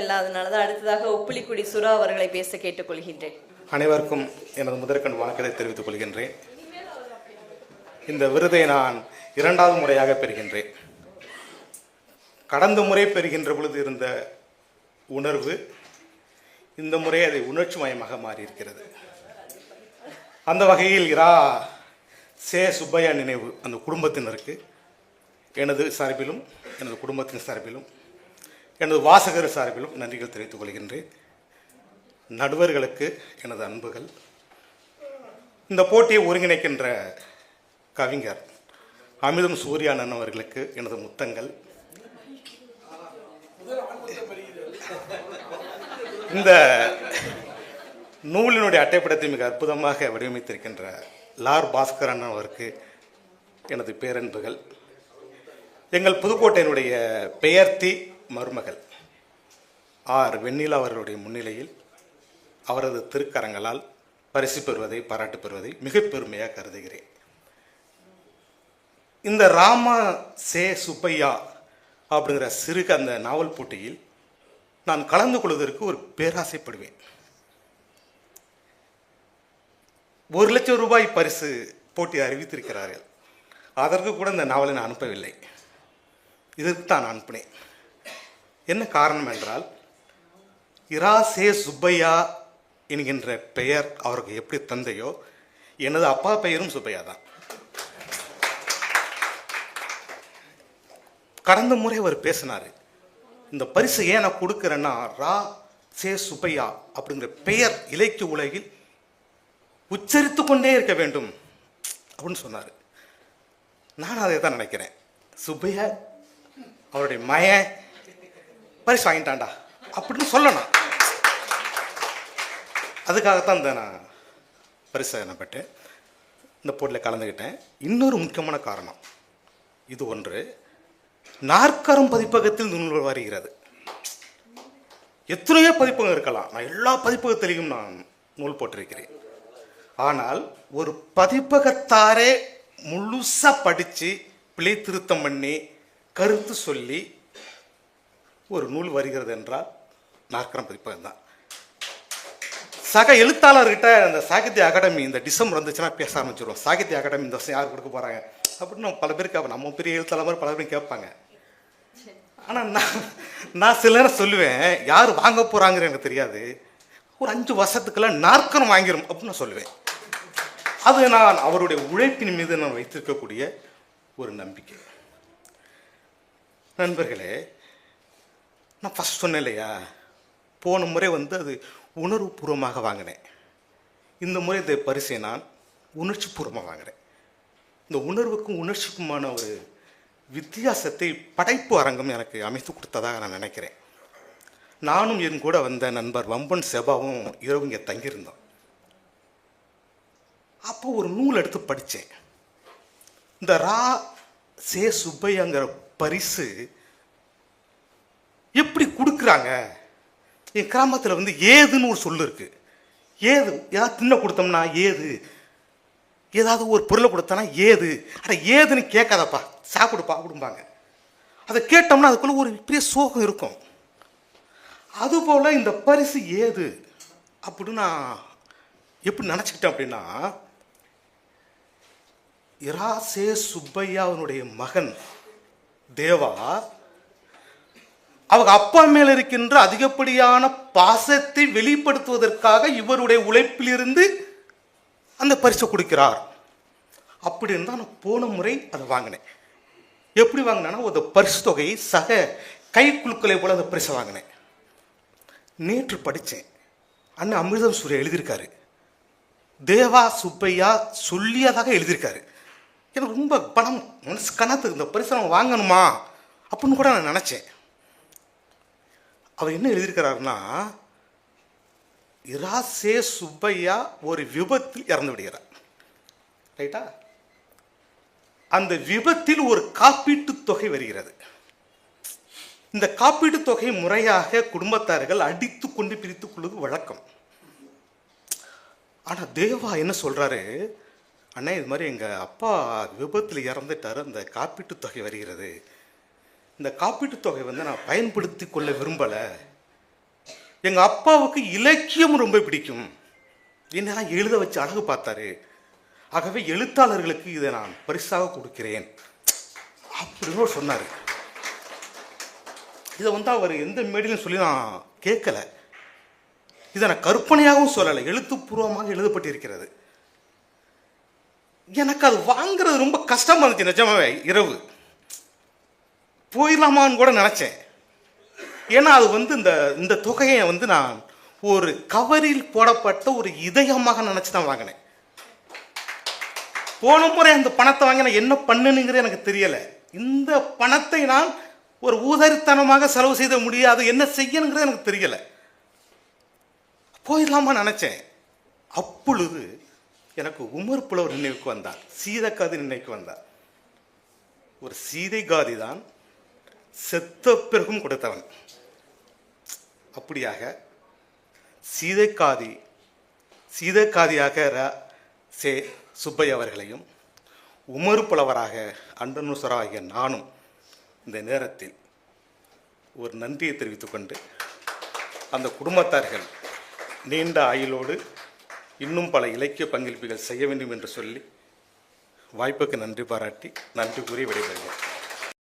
இல்லாதனால தான் அடுத்ததாக உப்புலிக்குடி சுரா அவர்களை பேச கேட்டுக்கொள்கின்றேன். அனைவருக்கும் எனது முதற்கண் வணக்கத்தை தெரிவித்துக் கொள்கின்றேன். இந்த விருதை நான் இரண்டாவது முறையாக பெறுகின்றேன். கடந்த முறை பெறுகின்ற பொழுது இருந்த உணர்வு இந்த முறை அதை உணர்ச்சி மயமாக மாறியிருக்கிறது. அந்த வகையில் இரா சே சுப்பையா நினைவு அந்த குடும்பத்தினருக்கு எனது சார்பிலும் எனது குடும்பத்தின் சார்பிலும் எனது வாசகர் சார்பிலும் நன்றிகள் தெரிவித்துக் கொள்கின்றேன். நடுவர்களுக்கு எனது அன்புகள். இந்த போட்டியை ஒருங்கிணைக்கின்ற கவிஞர் அமிர்தம் சூர்யானன் அவர்களுக்கு எனது முத்தங்கள். இந்த நூலினுடைய அட்டைப்படத்தை மிக அற்புதமாக வடிவமைத்திருக்கின்ற லார் பாஸ்கரன் அவருக்கு எனது பேரன்புகள். எங்கள் புதுக்கோட்டையினுடைய பெயர்த்தி மருமகள். ஆர். வெண்ணிலா அவர்களுடைய முன்னிலையில் அவரது திருக்கரங்களால் பரிசு பெறுவதை பாராட்டு பெறுவதை மிக பெருமையாக கருதுகிறேன். இந்த ராமா சே சுப்பையா அப்படிங்கிற சிறுக அந்த நாவல் போட்டியில் நான் கலந்து கொள்வதற்கு ஒரு பேராசைப்படுவேன். ஒரு லட்சம் ரூபாய் பரிசு போட்டி அறிவித்திருக்கிறார்கள். அதற்கு கூட இந்த நாவலை நான் அனுப்பவில்லை. இதற்கு தான் அனுப்பினேன். என்ன காரணம் என்றால் இரா சே சுப்பையா என்கின்ற பெயர் அவருக்கு எப்படி தந்தையோ எனது அப்பா பெயரும் சுப்பையா தான். கடந்த முறை அவர் பேசினார் இந்த பரிசு ஏன் நான் கொடுக்குறேன்னா ரா சே சுப்பையா அப்படிங்கிற பெயர் இலக்கிய உலகில் உச்சரித்து கொண்டே இருக்க வேண்டும் அப்படின்னு சொன்னார். நான் அதை தான் நினைக்கிறேன். சுப்பையா அவருடைய மயன் பரிசு வாங்கிட்டான்டா. அப்படின்னு சொல்லணும். அதுக்காகத்தான் இந்த நான் பரிசை நான் பெற்றேன். இந்த போட்டியில் கலந்துக்கிட்டேன் இன்னொரு முக்கியமான காரணம். இது ஒன்று. நாற்கரம் பதிப்பகத்தில் நூல் வருகிறது. எத்தனையோ பதிப்பகம் இருக்கலாம். நான் எல்லா பதிப்பகத்திலையும் நான் நூல் போட்டிருக்கிறேன். ஆனால் ஒரு பதிப்பகத்தாரே முழுசாக படித்து பிழை திருத்தம் பண்ணி கருத்து சொல்லி ஒரு நூல் வருகிறது என்றால் நாற்கரம் பதிப்பகம் தான் சக எழுத்தாளர்கிட்ட அந்த சாகித்ய அகாடமி இந்த டிசம்பர் வந்துச்சுன்னா பேச ஆரம்பிச்சிருவோம். சாகித்ய அகாடமி இந்த வருஷம் யார் கொடுக்க போகிறாங்க அப்படின்னு பல பேர் கேட்போம் நம்ம பெரிய எழுத்தாளர் மாதிரி பல பேரும் கேட்பாங்க. ஆனால் நான் நான் சில நேரம் சொல்லுவேன் யார் வாங்க போகிறாங்கன்னு எனக்கு தெரியாது. ஒரு அஞ்சு வருஷத்துக்குள்ள நாற்கரம் வாங்கிடும் அப்படின்னு நான் சொல்லுவேன். அது நான் அவருடைய உழைப்பின் மீது நான் வைத்திருக்கக்கூடிய ஒரு நம்பிக்கை. நண்பர்களே நான் ஃபஸ்ட் சொன்னேன் இல்லையா போன முறை வந்து அது உணர்வுபூர்வமாக வாங்கினேன். இந்த முறை இந்த பரிசை நான் உணர்ச்சிபூர்வமாக வாங்கினேன். இந்த உணர்வுக்கும் உணர்ச்சிக்குமான ஒரு வித்தியாசத்தை படைப்பு அரங்கம் எனக்கு அமைத்து கொடுத்ததாக நான் நினைக்கிறேன். நானும் என் கூட வந்த நண்பர் வம்பன் செபாவும் இரவு இங்கே தங்கியிருந்தோம். அப்போ ஒரு நூல் எடுத்து படித்தேன். இந்த ரா சே சுப்பையாங்கிற பரிசு கொடுக்குறாங்க என் கிராமத்தில் வந்து ஏதுன்னு ஒரு சொல்லு இருக்கு. ஏது? ஏதாவது தின்ன கொடுத்தோம்னா ஏது? ஏதாவது ஒரு பொருளை கொடுத்தனா ஏது? அட ஏதுன்னு கேட்காதப்பா. சாப்பிடுப்பா அப்படிம்பாங்க. அதை கேட்டோம்னா அதுக்குள்ள ஒரு பெரிய சோகம் இருக்கும். அதுபோல் இந்த பரிசு ஏது? அப்படின்னு நான் எப்படி நினச்சிக்கிட்டேன் அப்படின்னா இராசே சுப்பையாவினுடைய மகன் தேவா அவங்க அப்பா மேல் இருக்கின்ற அதிகப்படியான பாசத்தை வெளிப்படுத்துவதற்காக இவருடைய உழைப்பிலிருந்து அந்த பரிசை கொடுக்கிறார். அப்படின்னு தான் நான் போன முறை அதை வாங்கினேன். எப்படி வாங்கினேன்னா ஒரு பரிசு தொகையை சக கை குழுக்களை போல அந்த பரிசை வாங்கினேன். நேற்று படித்தேன். அண்ணன் அமிர்தம் சூரிய எழுதியிருக்காரு. தேவா சுப்பையா சொல்லியதாக எழுதியிருக்காரு. எனக்கு ரொம்ப பணம் மனசு கணத்துக்கு இந்த பரிசை நம்ம வாங்கணுமா? அப்படின்னு கூட நான் நினச்சேன். அவர் என்ன எழுதியிருக்கிறாருன்னா இராசே சுப்பையா ஒரு விபத்தில் இறந்து விடுகிறார் ரைட்டா? அந்த விபத்தில் ஒரு காப்பீட்டுத் தொகை வருகிறது. இந்த காப்பீட்டுத் தொகை முறையாக குடும்பத்தார்கள் அடித்து கொண்டு பிரித்துக் கொள்வது வழக்கம். ஆனால் தேவா என்ன சொல்கிறாரு அண்ணா இது மாதிரி எங்கள் அப்பா விபத்தில் இறந்துட்டாரு அந்த காப்பீட்டுத் தொகை வருகிறது. இந்த காப்பீட்டுத் தொகை வந்து நான் பயன்படுத்தி கொள்ள விரும்பலை. எங்கள் அப்பாவுக்கு இலக்கியம் ரொம்ப பிடிக்கும். என்னெல்லாம் எழுத வச்சு அழகு பார்த்தாரு. ஆகவே எழுத்தாளர்களுக்கு இதை நான் பரிசாக கொடுக்கிறேன். அப்படின்னு சொன்னார். இதை வந்து அவர் எந்த மேடையிலும் சொல்லி நான் கேட்கல. இதை நான் கற்பனையாகவும் சொல்லலை. எழுத்துப்பூர்வமாக எழுதப்பட்டிருக்கிறது. எனக்கு அது வாங்குறது ரொம்ப கஷ்டமாக இருந்துச்சு நிஜமாவே இரவு. போயிடலாமான்னு கூட நினச்சேன். ஏன்னா அது வந்து இந்த இந்த தொகையை வந்து நான் ஒரு கவரில் போடப்பட்ட ஒரு இதயமாக நினச்சி தான் வாங்கினேன். போன முறை அந்த பணத்தை வாங்கி நான் என்ன பண்ணுனுங்கிறது எனக்கு தெரியலை. இந்த பணத்தை நான் ஒரு ஊதரித்தனமாக செலவு செய்த முடியாது என்ன செய்யணுங்கிறது எனக்கு தெரியலை. போயிடலாமா நினச்சேன். அப்பொழுது எனக்கு உமர் புலவர் நினைவுக்கு வந்தார் சீதக்காதி நினைவுக்கு வந்தார். ஒரு சீதை காதி தான் செத்த பிறகும் கொடுத்தவன். அப்படியாக சீதைக்காதி சீதைக்காதியாக ர சே சுப்பை அவர்களையும் உமறு புலவராக அண்டனுசராகிய நானும் இந்த நேரத்தில் ஒரு நன்றியை தெரிவித்துக்கொண்டு அந்த குடும்பத்தார்கள் நீண்ட ஆயுளோடு இன்னும் பல இலக்கிய பங்களிப்புகள் செய்ய வேண்டும் என்று சொல்லி வாய்ப்புக்கு நன்றி பாராட்டி நன்றி கூறி விடைபெறுகிறேன்.